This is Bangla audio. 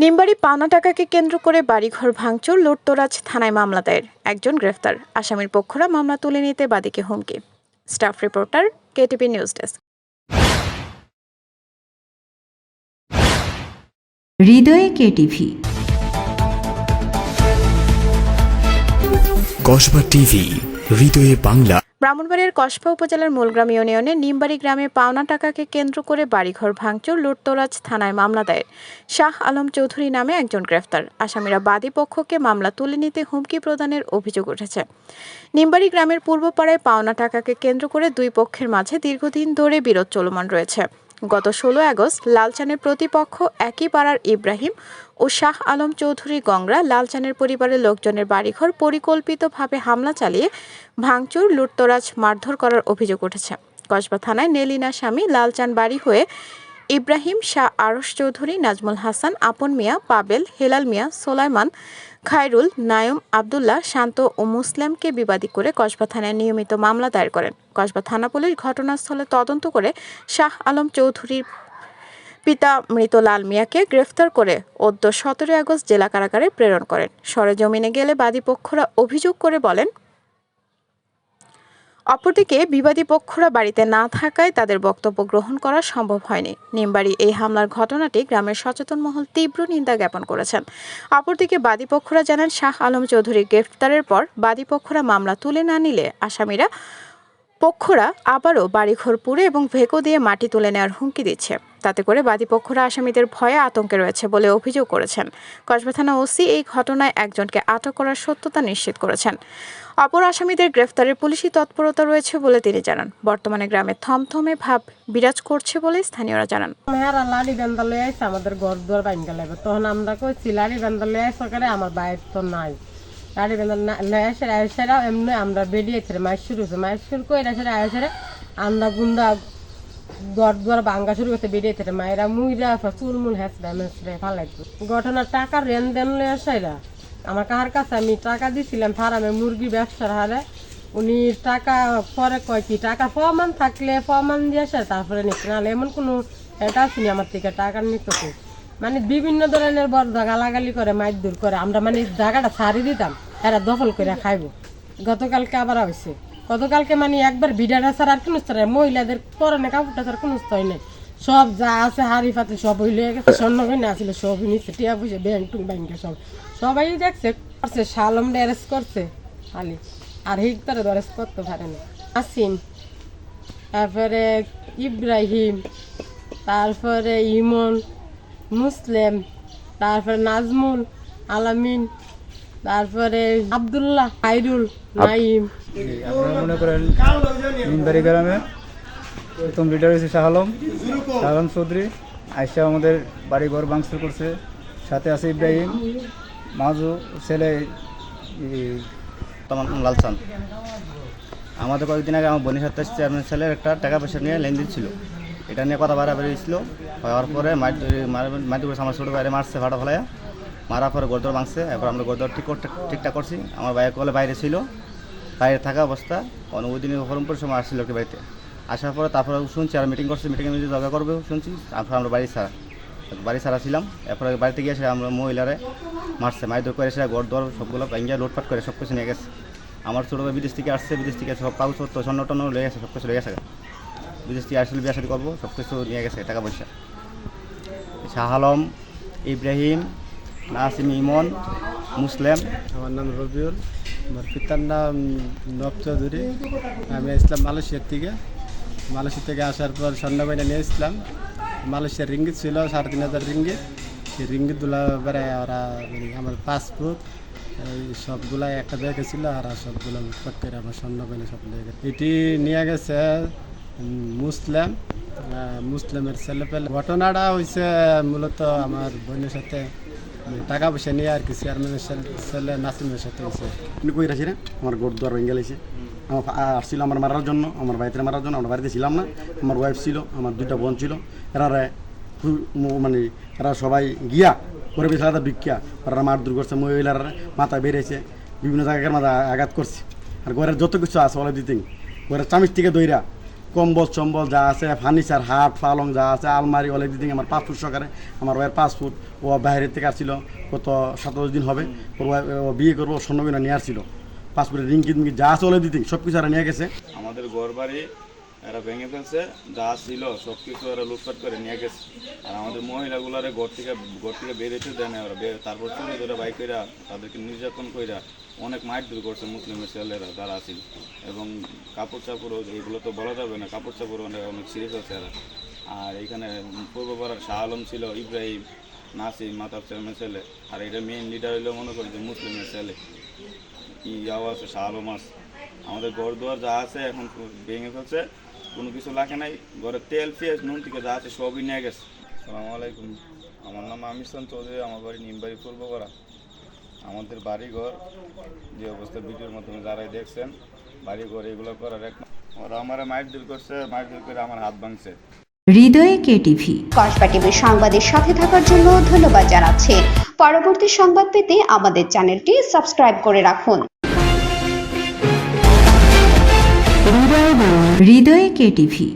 নিমবাড়ি পাওনা টাকাকে কেন্দ্র করে বাড়িঘর ভাঙচুর লুটতরাজ থানায় মামলা দায়ের। একজন গ্রেফতার। আসামির পক্ষরা মামলা তুলে নিতে বাদীকে হুমকি। Staff reporter KTV news desk. হৃদয়ে কেটিভি। কসবা টিভি হৃদয়ে বাংলা। ব্রাহ্মণবাড়িয়ার কসবা উপজেলার মূলগ্রাম ইউনিয়নে নিমবাড়ি গ্রামে পাওনা টাকাকে কেন্দ্র করে বাড়িঘর ভাঙচুর, লুটতরাজ থানায় মামলা দেয় শাহ আলম চৌধুরী নামে একজন গ্রেফতার। আসামিরা বাদী পক্ষকে মামলা তুলে নিতে হুমকি প্রদানের অভিযোগ উঠেছে। নিমবাড়ি গ্রামের পূর্বপাড়ায় পাওনা টাকাকে কেন্দ্র করে দুই পক্ষের মাঝে দীর্ঘদিন ধরে বিরোধ চলমান রয়েছে। গত ষোলো আগস্ট লালচানের প্রতিপক্ষ একই পাড়ার ইব্রাহিম ও শাহ আলম চৌধুরী গংরা লালচানের পরিবারের লোকজনের বাড়িঘর পরিকল্পিতভাবে হামলা চালিয়ে ভাঙচুর, লুটতরাজ, মারধর করার অভিযোগ উঠেছে। কসবা থানায় নেলিনা স্বামী লালচান বাড়ি হয়ে ইব্রাহিম শাহ আরশ চৌধুরী, নাজমুল হাসান, আপন মিয়া, পাবেল, হেলাল মিয়া, সোলাইমান খায়রুল নায়ম আবদুল্লাহ শান্ত ও মুসলিমকে বিবাদী করে কসবা থানায় নিয়মিত মামলা দায়ের করেন। কসবা থানা পুলিশ ঘটনাস্থলে তদন্ত করে শাহ আলম চৌধুরীর পিতা মৃত লাল মিয়াকে গ্রেফতার করে অদ্য সতেরোই আগস্ট জেলা কারাগারে প্রেরণ করেন। সরেজমিনে গেলে বাদীপক্ষরা অভিযোগ করে বলেন অপরদিকে বিবাদী পক্ষরা বাড়িতে না থাকায় তাদের বক্তব্য গ্রহণ করা সম্ভব হয়নি। নিমবাড়ি এই হামলার ঘটনাটি গ্রামের সচেতন মহল তীব্র নিন্দা জ্ঞাপন করেছেন। অপরদিকে বাদীপক্ষরা জানান, শাহ আলম চৌধুরী গ্রেফতারের পর বাদীপক্ষরা মামলা তুলে না নিলে আসামিরা পক্ষরা আবারও বাড়িঘর পুড়ে এবং ভেকো দিয়ে মাটি তুলে নেওয়ার হুমকি দিচ্ছে। তাতে করে বাদী পক্ষরা আসামিদের ভয়ে আতঙ্কে রয়েছে বলে অভিযোগ করেছেন। কসবা থানা ওসি এই ঘটনায় একজনকে আটক করার সত্যতা নিশ্চিত করেছেন। অপর আসামিদের গ্রেফতারের পুলিশি তৎপরতা রয়েছে বলে তিনি জানান। বর্তমানে গ্রামে থমথমে ভাব বিরাজ করছে বলে স্থানীয়রা জানান। মেয়েরা লাড়ি বেন্দা লয়ে আইসে আমাদের ঘর দুয়ার তখন আমরা কইছি, লাড়ি বেন্দা লয়ে আইসো আমার বাইর তো নাই। বেন্দা লয়ে আসে আইসারা এমনি আমরা বেরিয়েছে মাইর শুরু হয়েছে মাইর শুরু করে আসে আইসারে আমরা গুন্ডা ঘর দুয়ার ভাঙ্গা শুরু করতে বেরিয়েছে মায়েরা মুইরা চুল মুল হেসড়ে মেসড়ে ফালাইতো ঘটনার টাকা রেন দেন লয়ে আসাইরা আমার কাহার কাছে আমি টাকা দিছিলাম ফার্মে মুরগি ব্যবসার হারে। উনি টাকা পরে কয় কি, টাকা প্রমাণ থাকলে প্রমাণ দিয়ে আসে তারপরে নিচ্ছে। নাহলে এমন কোনো এটা আসেনি আমার থেকে, টাকা নিত। মানে বিভিন্ন ধরনের বড় গালাগালি করে, মাইর দূর করে। আমরা মানে জায়গাটা ছাড়ি দিতাম, এরা দখল করে খাইবো। গতকালকে আবার হয়েছে গতকালকে মানে একবার বিডারা ছাড়া আর কোনো ছাড়া মহিলাদের পরনে কাপড়টা ছাড়া কোনো হয় নাই। সব যা আছে, হাড়ি ফাতে সব হইলে গেছে গয়না আছিল সবই নিচ্ছে টিয়া বুঝে ব্যাংক টুং ব্যাংকে সব। সবাই দেখছে, করছে, শালম অ্যারেস্ট করছে। খালি। আর হিকতারে অ্যারেস্ট করতে পারে না। আসিম তারপরে ইব্রাহিম, তারপরে ইমন মুসলিম তারপরে নাজমুল আলামিন তারপরে আব্দুল্লাহ খাইরুল নাইম আপনারা মনে করেন নিমবাড়ি গ্রামে প্রথম লিডার হয়েছে শাহ আলম। শাহ আলম চৌধুরী আইসা আমাদের বাড়ি ঘর ভাঙচুর করছে। সাথে আছে ইব্রাহিম মাজু ছেলে লালচান আমাদের কয়েকদিন আগে আমার বোনের সাথে চেয়ারম্যান ছেলের একটা টাকা পয়সা নিয়ে লেনদেন ছিল। এটা নিয়ে কথা বাড়া বেরিয়েছিল হওয়ার পরে মাটি করেছে আমার ছোটো বাইরে মারছে ভাড়া ফেলায়। মারার পরে গোরদর ভাঙছে, এরপর আমরা গোদর ঠিক ঠিকঠাক করছি। আমার বাইরে কলে বাইরে ছিল। বাইরে থাকা অবস্থা। দিনে হরমপুর সময় আসছিল কি বাড়িতে। আসার পরে তারপরে শুনছি আর মিটিং করছে মিটিংয়ে মিটিং দরকার করবে শুনছি। তারপর আমরা বাড়ি ছাড়া বাড়ি ছাড়া ছিলাম। এরপরে বাড়িতে গিয়ে আমরা মহিলারে মারছে। মাইদর করে এসে ঘর সবগুলো ভেঙে লুটপাট করে সব কিছু নিয়ে গেছে। আমার ছোটো বিদেশ থেকে আসছে, বিদেশ থেকে সব কাগজপত্র, স্বর্ণ টন্ন লেগে সব কিছু লেগে থেকে আসলে বিয়ে শাদী করব সব কিছু নিয়ে গেছে, টাকা পয়সা। শাহ আলম ইব্রাহিম, নাসিম ইমন, মুসলিম। আমার নাম রবিউল, আমার পিতার নাম নব চৌধুরী। আমি ইসলাম মালয়েশিয়ার থেকে। মালয়েশিয়া থেকে আসার পর স্বর্ণবাইনা নিয়ে আসলাম। মালয়েশিয়ার রিঙ্গিত ছিল, সাড়ে তিন হাজার রিঙ্গিত। সেই রিঙ্গিত দুলা বেড়ে ওরা মানে আমার পাসপোর্ট সবগুলা একটা ব্যাগে ছিল, আর সবগুলো করে আমার স্বর্ণবাইনা সব নিয়ে এটি নিয়ে গেছে মুসলিম মুসলিমের ছেলে পেলে ঘটনাটা হয়েছে মূলত আমার বোনের সাথে টাকা পয়সা নিয়ে আর কি চেয়ারম্যানের ছেলে- নাসিমের সাথে হয়েছে আপনি কই রাখছি না আমার গোর দুয়ার ভেঙে গেছে। আমার আসছিল আমার মারার জন্য, আমার বাড়িতে মারার জন্য, আমরা বাড়িতে ছিলাম না। আমার ওয়াইফ ছিল, আমার দুইটা বোন ছিল। এরা মানে এরা সবাই গিয়া করে বেশি আলাদা বিজ্ঞা ওরা মারধর করছে, মহিলার মাথা বেড়েছে বিভিন্ন জায়গায় মাথা আঘাত করছে। আর ঘরের যত কিছু আছে অলে দিতে ঘরের চামিচ থেকে দইরা কম্বল, চম্বল যা আছে ফার্নিচার হাট, পালং যা আছে, আলমারি অনেক দিন আমার পাসপোর্ট সহকারে আমার ওয়ের পাসপোর্ট ও বাইরে থেকে আসছিল, কত সাতাশ দিন হবে, ওর ও বিয়ে করব স্বর্ণবিনা নিয়ে আসছিল। পাসপোর্টের রিং কিনকি যা আছে অনেক দিন সব কিছু আর নিয়ে গেছে। আমাদের ঘর বাড়ি এরা ভেঙে ফেলছে, যা ছিল সব কিছু এরা লুটপাট করে নিয়ে গেছে। আর আমাদের মহিলাগুলারে ঘর থেকে ঘর থেকে বেরোতে দেয় না ওরা তারপর চুরি ধরে বাইক কইরা তাদেরকে নির্যাতন কইরা অনেক মারধর করছে মুসলিমের ছেলেরা যারা আছিল এবং কাপড় চাপড়ও এগুলো তো বলা যাবে না, কাপড় চাপড় অনেক অনেক ছিঁড়ে ফেলছে এরা। আর এখানে পূর্বপাড়ার শাহ আলম ছিল, ইব্রাহিম নাসিম মাতার চেয়ারম্যান ছেলে। আর এটা মেইন লিডার হইল মনে করি যে মুসলিমের ছেলে। কি যাওয়া আছে শাহ আলম আছে আমাদের ঘর দুয়ার যা আছে এখন ভেঙে ফেলছে, কোনো কিছু লাগে নাই। ঘরের তেল, পেঁয়াজ, নুন থেকে যা আছে সবই নিয়ে গেছে। সালামু আলাইকুম। আমার নাম আমিসান চৌধুরী, আমার বাড়ি নিমবাড়ি পূর্বপাড়া আমাদের বাড়িঘর যে অবস্থা ভিডিওর মাধ্যমে যারাই দেখছেন বাড়িঘর এগুলো করার এক ওরা আমার মারধর করছে মারধর করে আমার হাত ভাঙছে। হৃদয়ে কেটিভি কসবা টিভির সংবাদের সাথে থাকার জন্য ধন্যবাদ জানাচ্ছি। পরবর্তী সংবাদ পেতে আমাদের চ্যানেলটি সাবস্ক্রাইব করে রাখুন। হৃদয়ে কেটিভি